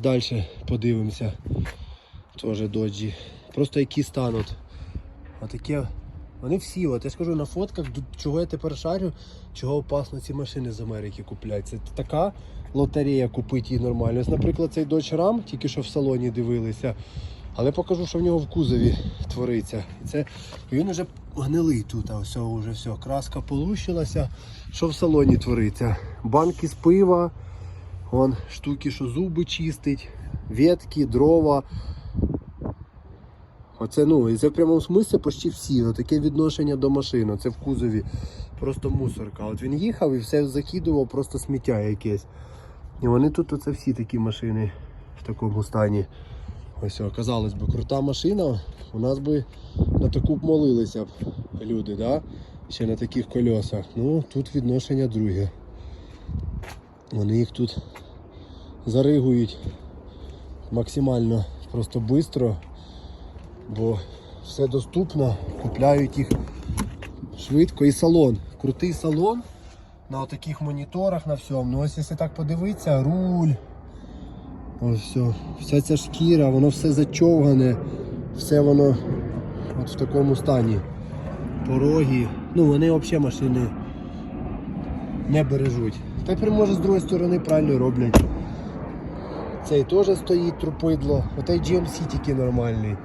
Далі подивимося. Теж доджі. Просто які стануть. Отаке. Вони всі, от я ж кажу на фотках, чого я тепер шарю, чого опасно ці машини з Америки купляють. Це така лотерея купити її нормально. Ось, наприклад, цей Dodge Ram, тільки що в салоні дивилися. Але покажу, що в нього в кузові твориться. І це він уже гнилий тут, а все, вже все. Краска полущилася. Що в салоні твориться? Банки з пива, вон штуки, що зуби чистить, ветки, дрова. Оце ну, і це в прямому смислі почти всі. Ну, таке відношення до машини. Це в кузові просто мусорка. От він їхав і все закидував, просто сміття якесь. І вони тут оце всі такі машини в такому стані. Ось, казалось би, крута машина. У нас би на таку б молилися б люди, да? ще на таких кольосах. Ну, тут відношення друге. Вони їх тут заригують максимально просто швидко, бо все доступно, купляють їх швидко і салон. Крутий салон на таких моніторах, на всьому. Ну ось якщо так подивитися, руль. Ось все. Вся ця шкіра, воно все зачовгане, все воно от в такому стані. Пороги. Ну вони взагалі машини не бережуть. Й може з другої сторони правильно роблять. Цей теж стоїть трупидло. Отей GMC тільки нормальний.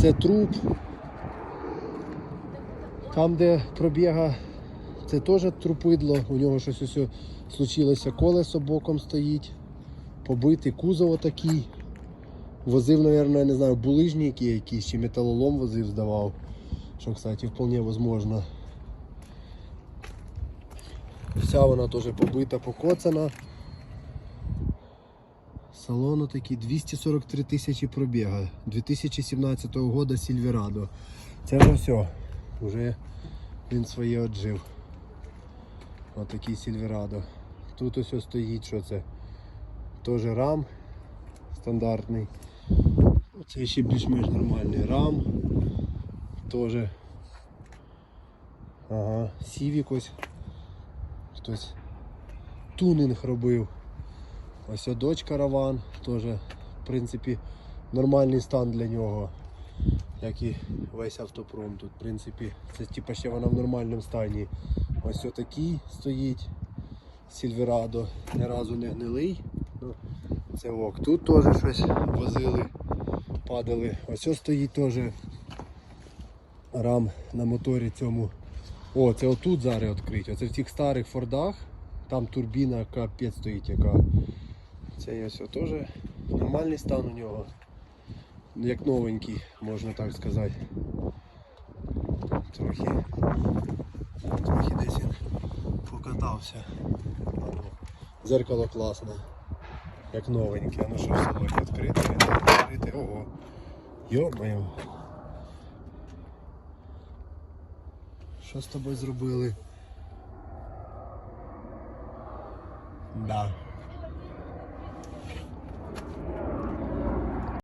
Це труп. Там, де пробіга, це теж трупидло. У нього щось ось случилося, колесо боком стоїть. Побитий кузов отакий. Возив, мабуть, я не знаю, булижники якісь чи металолом возив, здавав. Що, кстати, вполне возможно. Вся вона теж побита, покоцана. Салону такий 243 тисячі пробіга 2017 года Сільверадо. Це вже все. Уже він своє отжив. Отакий Сільверадо. Тут ось стоїть, що це? Теж рам стандартний. Це ще більш-менш нормальний рам. Теж. Ага, сівік ось. Хтось тунинг робив. Ось дочь караван, теж, в принципі, нормальний стан для нього. Як і весь автопром тут, в принципі, це типа ще вона в нормальному стані. Ось отакий стоїть Сільверадо, ні разу не гнилий. Ну, це ок. Тут теж щось возили, падали. Ось стоїть теж рам на моторі цьому. О, це отут зараз відкрити. Оце в тих старих фордах. Там турбіна капець стоїть яка. Це ось теж нормальний стан у нього. Як новенький, можна так сказати. Трохи, трохи десь він покатався. Зеркало класне. Як новеньке. Ну що в салоні? Відкрите. Ого. Йо-моє. Що з тобою зробили? Да.